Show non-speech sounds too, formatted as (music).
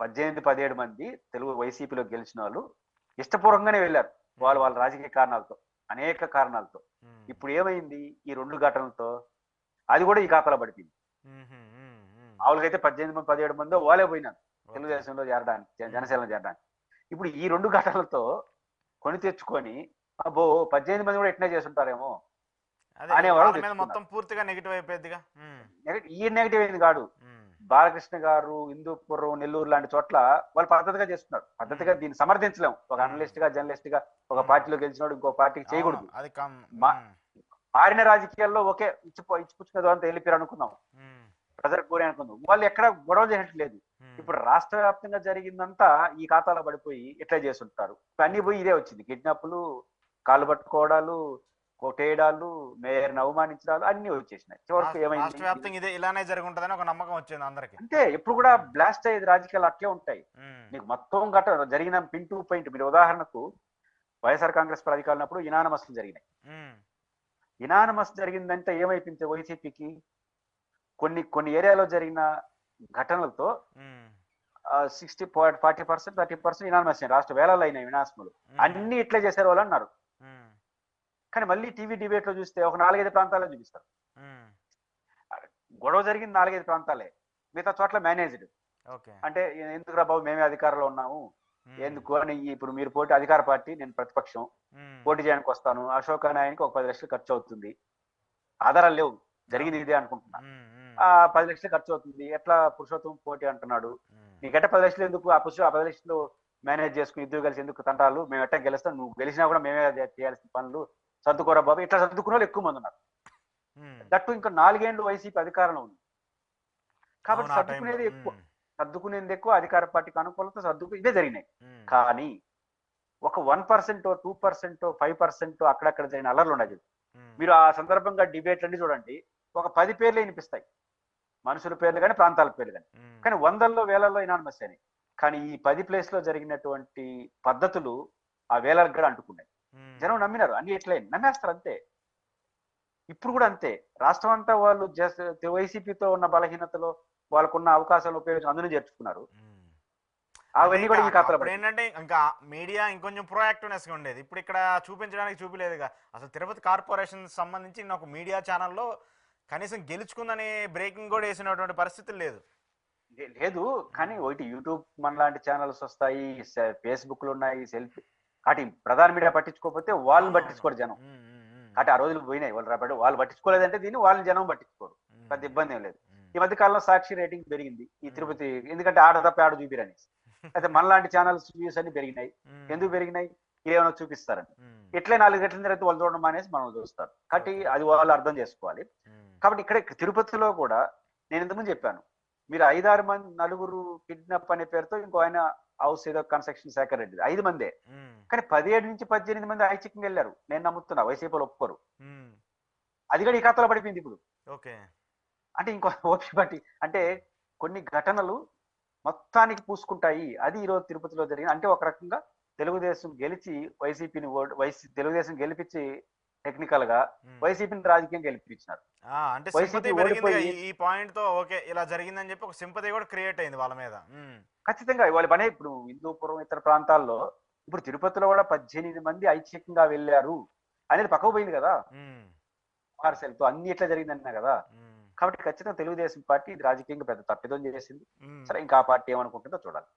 పద్దెనిమిది పదిహేడు మంది తెలుగు వైసీపీలో గెలిచిన వాళ్ళు ఇష్టపూర్వకంగానే వెళ్ళారు. వాళ్ళు వాళ్ళ రాజకీయ కారణాలతో అనేక కారణాలతో. ఇప్పుడు ఏమైంది ఈ రెండు ఘటనలతో? అది కూడా ఈ ఖాతాలో పడిపోయింది. మామూలుగా పద్దెనిమిది మంది పదిహేడు మంది వాళ్ళే పోయినారు. తెలుగుదేశంలో చేరడానికి జన- జనసేనలో చేరడానికి. ఇప్పుడు ఈ రెండు ఘటనలతో కొని తెచ్చుకొని అబ్బో పద్దెనిమిది మంది కూడా ఎట్నే చేస్తుంటారేమో అనేవాళ్ళు. మొత్తం పూర్తిగా నెగిటివ్ అయిపోయిందిగా ఈ నెగిటివ్ ఏంది కాదు. బాలకృష్ణ గారు హిందూపురం నెల్లూరు లాంటి చోట్ల వాళ్ళు పద్ధతిగా చేస్తున్నారు. పద్ధతిగా దీన్ని సమర్థించలేం. ఒక అనలిస్ట్గా జర్నలిస్ట్గా ఒక పార్టీలో గెలిచినోడు ఇంకో పార్టీకి చేయకూడదు. మారిన రాజకీయాల్లో ఒకే ఇచ్చిపో ఇచ్చిపుచ్చుకునేదో అంతా వెళ్ళిపోయారు అనుకుందాం ఉమ్, ప్రజలకు కోరి అనుకుందాం వాళ్ళు ఎక్కడ గొడవ చేయట్లేదు. ఇప్పుడు రాష్ట్ర వ్యాప్తంగా జరిగిందంతా ఈ ఖాతాలో పడిపోయి ఇట్లా చేస్తుంటారు. అన్ని పోయి ఇదే వచ్చింది. కిడ్నాప్లు కాళ్ళు పట్టుకోవడాలు కొట్టేయడాలు మేయర్ని అవమానించడాలు అన్ని వచ్చేసినాయి. చివరకు ఏమైంది? ఇదే ఇలానే జరుగుంటదని ఒక నమ్మకం వచ్చింది అందరికి. అంతే ఎప్పుడు కూడా బ్లాస్ట్ అయ్యేది రాజకీయాలు అట్లే ఉంటాయి. మీకు మొత్తం గట జరిగిన పిన్ టు పాయింట్ మీరు ఉదాహరణకు వైఎస్ఆర్ కాంగ్రెస్ పార్టీ అధికారులు ఉన్నప్పుడు ఇనానమస్ జరిగినాయి ఇనానమస్ జరిగిందంటే ఏమైపోయింది వైసీపీకి? కొన్ని కొన్ని ఏరియాలో జరిగిన ఘటనలతో sixty forty percent thirty percent unanimous రాష్ట్ర వేలాలు అయినాయి వినాశములు అన్ని ఇట్లే చేశారు వాళ్ళు అన్నారు. కానీ మళ్ళీ టీవీ డిబేట్లో చూస్తే ఒక నాలుగైదు ప్రాంతాల్లో చూపిస్తారు. గొడవ జరిగింది నాలుగైదు ప్రాంతాలే. మిగతా చోట్ల మేనేజ్డ్ అంటే ఎందుకురా బాబు మేమే అధికారంలో ఉన్నాము. ఎందుకు అని ఇప్పుడు మీరు పోటీ అధికార పార్టీ నేను ప్రతిపక్షం పోటీ చేయడానికి వస్తాను. అశోక్ నాయనికి ఒక పది లక్షలు ఖర్చు అవుతుంది. ఆధారాలు లేవు. జరిగింది ఇదే అనుకుంటున్నా. ఆ పది లక్షలు ఖర్చు అవుతుంది. ఎట్లా పురుషోత్తం పోటీ అంటున్నాడు? నీకంటే పది లక్షలు ఎందుకు? ఆ పురుషు ఆ పది లక్షలు మేనేజ్ చేసుకుని ఇద్దరు కలిసి ఎందుకు తంటాలు? మేము ఎట్టా గెలుస్తాం. నువ్వు గెలిచినా కూడా మేమే చేయాల్సిన పనులు. సర్దుకోరా బాబు. ఇట్లా సర్దుకున్న ఎక్కువ మంది ఉన్నారు. దట్టు ఇంకా నాలుగేండ్లు వైసీపీ అధికారంలో ఉంది. కాబట్టి సర్దుకునేది ఎక్కువ. సర్దుకునేది ఎక్కువ అధికార పార్టీకి అనుకూలత సర్దుకు ఇదే జరిగినాయి. కానీ ఒక one percent two percent five percent అక్కడక్కడ జరిగిన అల్లర్లు ఉన్నాయి మీరు ఆ సందర్భంగా డిబేట్ అన్ని చూడండి. ఒక పది పేర్లు వినిపిస్తాయి. మనుషుల పేర్లు కానీ ప్రాంతాల పేర్లు కానీ కానీ వందల్లో వేలల్లో ఇనానమస్ అయినాయి. కానీ ఈ పది ప్లేస్లో జరిగినటువంటి పద్ధతులు ఆ వేలకు కూడా అంటుకున్నాయి. జనం నమ్మినారు. అన్ని ఎట్లే నమ్మేస్తారు అంతే. ఇప్పుడు కూడా అంతే. రాష్ట్రం అంతా వాళ్ళు జస్ట్ వైసీపీతో ఉన్న బలహీనతలో వాళ్ళకున్న అవకాశాలు ఉపయోగించి అందులో చేర్చుకున్నారు. అవన్నీ కూడా ఈ ఏంటంటే ఇంకా మీడియా ఇంకొంచెం proactiveness గా ఉండేది. ఇప్పుడు ఇక్కడ చూపించడానికి చూపిలేదుగా. అసలు తిరుపతి కార్పొరేషన్ సంబంధించి నాకు మీడియా ఛానల్లో కనీసం గెలుచుకుందని బ్రేకింగ్ కూడా వేసినటువంటి పరిస్థితులు లేదు. లేదు. కానీ ఒకటి యూట్యూబ్ మన లాంటి ఛానల్స్ వస్తాయి. ఫేస్బుక్లో ఉన్నాయి. సెల్ఫీ అటు ప్రధాన మీడియా పట్టించుకోకపోతే వాళ్ళని పట్టించుకోరు జనం. అటు ఆ రోజులు పోయినాయి. వాళ్ళు రాబట్టి వాళ్ళు పట్టించుకోలేదంటే దీన్ని వాళ్ళని జనం పట్టించుకోరు. పెద్ద ఇబ్బంది ఏం లేదు. ఈ మధ్య కాలంలో సాక్షి రేటింగ్ పెరిగింది. ఈ తిరుపతి ఎందుకంటే ఆడ తప్ప ఆడ చూపిరని. (laughs) అయితే మనలాంటి ఛానల్స్ వ్యూస్ అన్ని పెరిగినాయి. ఎందుకు పెరిగినాయి? ఏమైనా చూపిస్తారని. ఇట్లే నాలుగు గంటల తర్వాత వాళ్ళు చూడడం అనేసి మనం చూస్తారు. కాబట్టి అది వాళ్ళు అర్థం చేసుకోవాలి. కాబట్టి ఇక్కడ తిరుపతిలో కూడా నేను ఇంతకుముందు చెప్పాను. మీరు ఐదారు మంది నలుగురు కిడ్నాప్ అనే పేరుతో ఇంకో ఆయన హౌస్ ఏదో కన్స్ట్రక్షన్ శేఖర్ రెడ్డి ఐదు మందే. కానీ పదిహేడు నుంచి పద్దెనిమిది మంది ఐచిక్కి వెళ్ళారు. నేను నమ్ముతున్నా వైసీపీలో ఒప్పుకోరు. అది కూడా ఈ ఖాతాలో పడిపోయింది ఇప్పుడు. ఓకే. అంటే ఇంకో (laughs) ఓపిక బట్టి అంటే కొన్ని ఘటనలు మొత్తానికి పూసుకుంటాయి. అది ఈరోజు తిరుపతిలో జరిగింది. అంటే ఒక రకంగా తెలుగుదేశం గెలిచి వైసీపీని ఓడి వైసీ తెలుగుదేశం గెలిపించి టెక్నికల్గా. వైసీపీని రాజకీయం గెలిపించినారు. అంటే సింపతి పెరిగింది ఈ పాయింట్తో ఓకే ఇలా జరిగిందని చెప్పి ఒక సింపతి కూడా క్రియేట్ అయింది వాళ్ళ మీద. ఖచ్చితంగా వాళ్ళ పనే ఇప్పుడు హిందూపురం ఇతర ప్రాంతాల్లో ఇప్పుడు తిరుపతిలో కూడా పద్దెనిమిది మంది ఐచ్ఛికంగా వెళ్ళారు అనేది పక్కకు పోయింది కదా. ఉమ్, పార్సెల్తో అన్ని ఎట్లా జరిగిందన్నా కదా. కాబట్టి ఖచ్చితంగా తెలుగుదేశం పార్టీ ఇది రాజకీయంగా పెద్ద తప్పిదం చేసింది. సరే ఇంకా ఆ పార్టీ ఏమనుకుంటుందో చూడాలి.